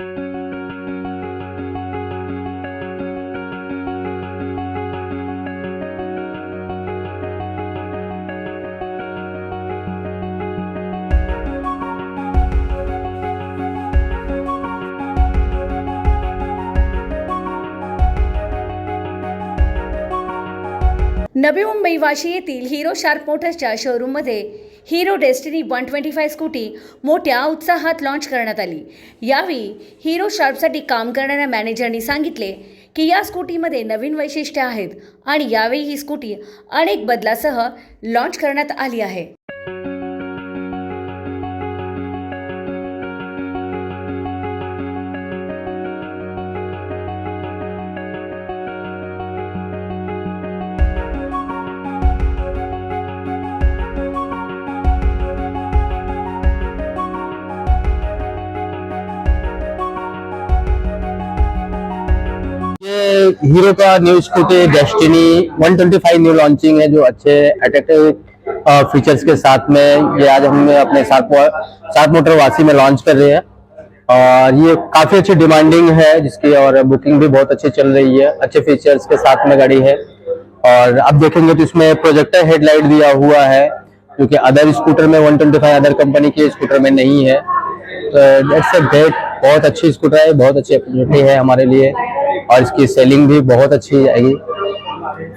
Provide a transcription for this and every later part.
Thank you. नवी मुंबई वाशी येथील Hero Sharp मोटर्सच्या शोरूममध्ये Hero Destini one twenty five scooty मोठ्या उत्साहात लॉन्च करण्यात आली. यावेळी हिरो शार्पसाठी काम करणाऱ्या मॅनेजरनी सांगितले की या स्कूटीमध्ये नवीन वैशिष्ट्ये आहेत आणि यावेळी ही स्कूटी अनेक बदलासह लॉन्च करण्यात आली आहे. हीरो का new scooty Destini 125 new launching है, जो अच्छे अट्रैक्टिव फीचर्स के साथ में ये आज हम अपने सात सात मोटर वासी में लॉन्च कर रहे हैं। और ये काफ़ी अच्छी डिमांडिंग है जिसकी और बुकिंग भी बहुत अच्छी चल रही है, अच्छे फीचर्स के साथ में गाड़ी है। और अब देखेंगे तो इसमें प्रोजेक्टर हेडलाइट दिया हुआ है, जो कि अदर स्कूटर में 125 अदर कंपनी के स्कूटर में नहीं है। तो इट्स अ ग्रेट बहुत अच्छी स्कूटर है, बहुत अच्छी अपॉर्चुनिटी है हमारे लिए। और इसकी सेलिंग भी बहुत अच्छी आएगी।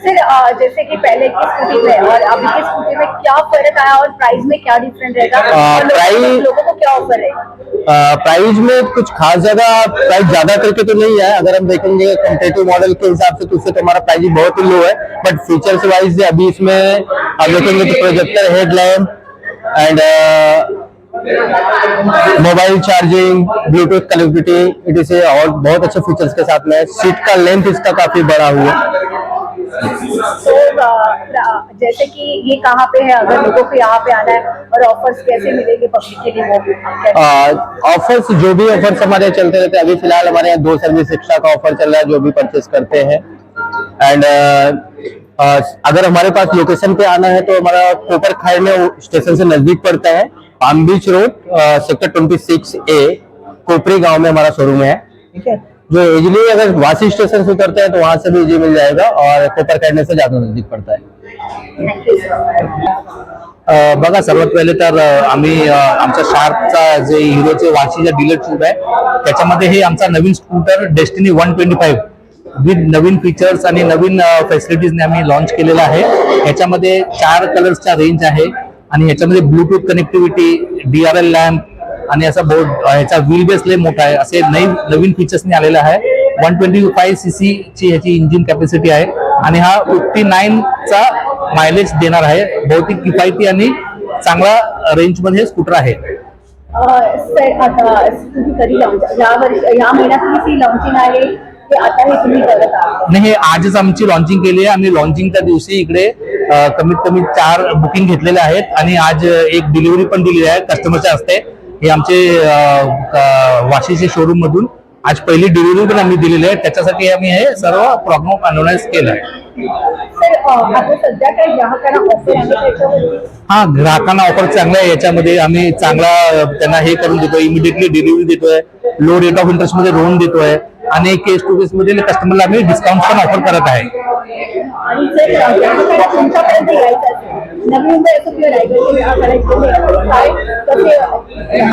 सर जैसे कि पहले की स्कूटी में और अभी की स्कूटी में क्या फ़र्क आया और प्राइस में क्या डिफरेंट रहेगा? प्राइस- लोगों को क्या ऑफ़र है? प्राइस में कुछ खास ज़्यादा प्राइस ज़्यादा करके तो नहीं है। अगर हम देखेंगे कम्पेटिव मॉडल के हिसाब से तो उससे तो हमारा प्राइस बहुत ही लो है। बट फीचर्स वाइज अभी इसमें आप देखेंगे तो projector headlamp and mobile charging bluetooth connectivity it is और बहुत अच्छे फीचर्स के साथ में सीट का लेंथ इसका काफ़ी बड़ा हुआ। तो जैसे कि ये कहाँ पे है अगर लोगों को यहाँ पे आना है और ऑफर्स कैसे मिलेंगे पब्लिक के लिए वो ऑफर्स जो भी ऑफर्स हमारे चलते रहते हैं अभी फ़िलहाल हमारे यहाँ दो सर्विस का ऑफ़र चल रहा है जो भी परचेस करते हैं। एंड अगर हमारे पास लोकेशन पे आना है तो हमारा कोपर खाई में स्टेशन से नज़दीक पड़ता है। Palm Beach Road sector 26 A Kopri गांव में हमारा शोरूम है। ठीक है। जो इजिली अगर वासी स्टेशन से उतरते हैं तो वहां से भी इजी मिल जाएगा और कोपर खाई से ज्यादा नजदीक पड़ता है। बघा सर्वात पहिले तर आम्ही आमच्या शार्पचा जे हिरोचे वाशीचा डीलरशिप आहे त्याच्यामध्ये हे आमचा नवीन scooter Destini one twenty five with Naveen features आणि नवीन फॅसिलिटीजने आम्ही लॉन्च केलेला आहे. याच्यामध्ये चार कलर्सचा रेंज आहे. आणि याच्यामध्ये bluetooth connectivity D R L lamp आणि असा बोर्ड ह्याचा व्हील बेस लय मोठा आहे. असे नई नवीन फीचर्सने आलेला आहे. One twenty five C C ची ह्याची इंजिन कॅपॅसिटी आहे. आणि हा फिफ्टी नाईन चा मायलेज देणार आहे. बहुतेक किफायती आणि चांगला रेंजमध्ये स्कूटर आहे. अ, सर आता तुम्ही कधी लॉन्च या वर्ष या महिन्यात ही लॉन्चिंग आहे की आता हे तुम्ही करत आहात? आणि हे आजच आमची लॉन्चिंग केली आहे आम्ही लॉन्चिंगच्या दिवशी इकडे कमीत कमी चार बुकिंग घेतलेले आहेत आणि आज एक डिलिव्हरी पण दिलेली आहे कस्टमरच्या हस्ते. हे आमचे वाशीचे शोरूम मधून आज पहिली डिलिव्हरी पण आम्ही दिलेली आहे. त्याच्यासाठी आम्ही हे सर्व प्रॉब्लेम अनोनाइज केलं आहे. हा ग्राहकांना ऑफर चांगला आहे. याच्यामध्ये आम्ही चांगला त्यांना हे करून देतोय. इमिडिएटली डिलिव्हरी देतोय. लो रेट ऑफ इंटरेस्टमध्ये लोन देतोय. आणि केस टू केस मध्ये कस्टमरला आम्ही डिस्काउंट पण ऑफर करत आहे.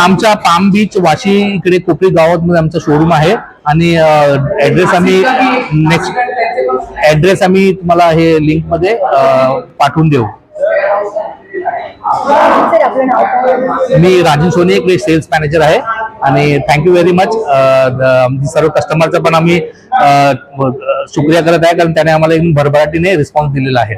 आमच्या पाम बीच वाशी इकडे कोपरी गावात मध्ये आमचं शोरूम आहे. आणि ऍड्रेस आम्ही नेक्स्ट ऍड्रेस आम्ही तुम्हाला हे लिंकमध्ये पाठवून देऊ? मी राजन सोने इकडे सेल्स मॅनेजर आहे. आणि थँक्यू व्हेरी मच सर्व कस्टमरचा पण आम्ही शुक्रिया करत आहे कारण त्याने आम्हाला एकदम भरभराटीने रिस्पॉन्स दिलेला आहे.